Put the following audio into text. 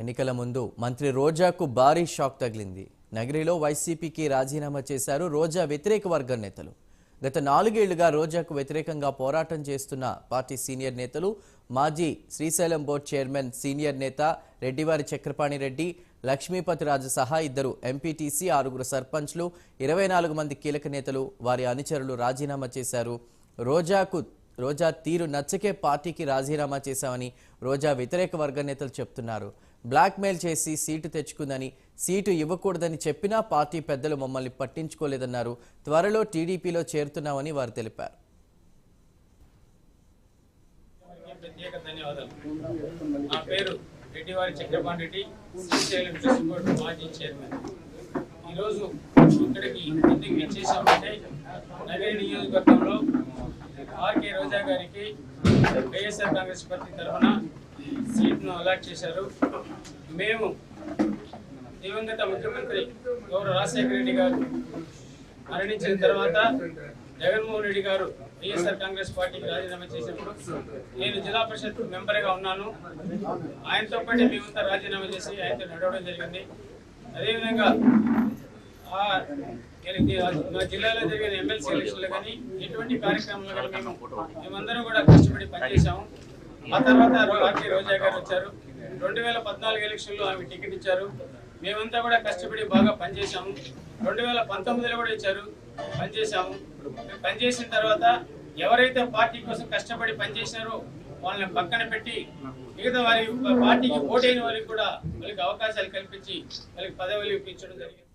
ఎన్నికల ముందు మంత్రి రోజాకు భారీ షాక్ తగిలింది. నగరిలో వైసీపీకి రాజీనామా చేశారు రోజా వ్యతిరేక వర్గ నేతలు. గత నాలుగేళ్ళుగా రోజాకు వ్యతిరేకంగా పోరాటం చేస్తున్న పార్టీ సీనియర్ నేతలు మాజీ శ్రీశైలం బోర్డు చైర్మన్ సీనియర్ నేత రెడ్డివారి చక్రపాణి రెడ్డి లక్ష్మీపతి రాజు సహా ఇద్దరు ఎంపీటీసీ ఆరుగురు సర్పంచ్లు ఇరవై నాలుగు మంది కీలక నేతలు వారి అనుచరులు రాజీనామా చేశారు. రోజాకు రోజా తీరు నచ్చకే పార్టీకి రాజీనామా చేశామని రోజా వ్యతిరేక వర్గ నేతలు చెప్తున్నారు. బ్లాక్మెయిల్ చేసి సీటు తెచ్చుకుందని సీటు ఇవ్వకూడదని చెప్పినా పార్టీ పెద్దలు మమ్మల్ని పట్టించుకోలేదన్నారు. త్వరలో టీడీపీలో చేరుతున్నామని వారు తెలిపారు. ప్రత్యేక ధన్యవాదాలు నా పేరు రెడ్డివారి చక్రపాణి రెడ్డి శ్రీశైలం మాజీ చైర్మన్. ఈరోజు ఇక్కడికి ఎందుకు ఇచ్చేసామంటే వైఎస్ఆర్ కాంగ్రెస్ పార్టీ తరఫున సీట్ను అలాట్ చేశారు. మేము దివంగత ముఖ్యమంత్రి గౌరవ రాజశేఖర రెడ్డి గారు మరణించిన తర్వాత జగన్మోహన్ రెడ్డి గారు వైఎస్ఆర్ కాంగ్రెస్ పార్టీకి రాజీనామా చేసినప్పుడు నేను జిల్లా పరిషత్ మెంబర్గా ఉన్నాను. ఆయనతో పాటు మేమంతా రాజీనామా చేసి ఆయనతో నడవడం జరిగింది. అదేవిధంగా మా జిల్లాలో జరిగిన ఎమ్మెల్సీ ఎలక్షన్లు కానీ ఎటువంటి కార్యక్రమాలు కానీ మేము మేమందరం కూడా కష్టపడి పనిచేశాము. ఆ తర్వాత ఆర్కే రోజా గారు వచ్చారు. రెండు వేల పద్నాలుగు ఎలక్షన్లో ఆమె టికెట్ ఇచ్చారు. మేమంతా కూడా కష్టపడి బాగా పనిచేశాము. రెండు వేల పంతొమ్మిదిలో కూడా ఇచ్చారు. పనిచేశాము. పనిచేసిన తర్వాత ఎవరైతే పార్టీ కోసం కష్టపడి పనిచేసినారో వాళ్ళని పక్కన పెట్టి మిగతా వారి పార్టీకి ఓటైన వారికి కూడా వాళ్ళకి అవకాశాలు కల్పించి వాళ్ళకి పదవులు ఇప్పించడం జరిగింది.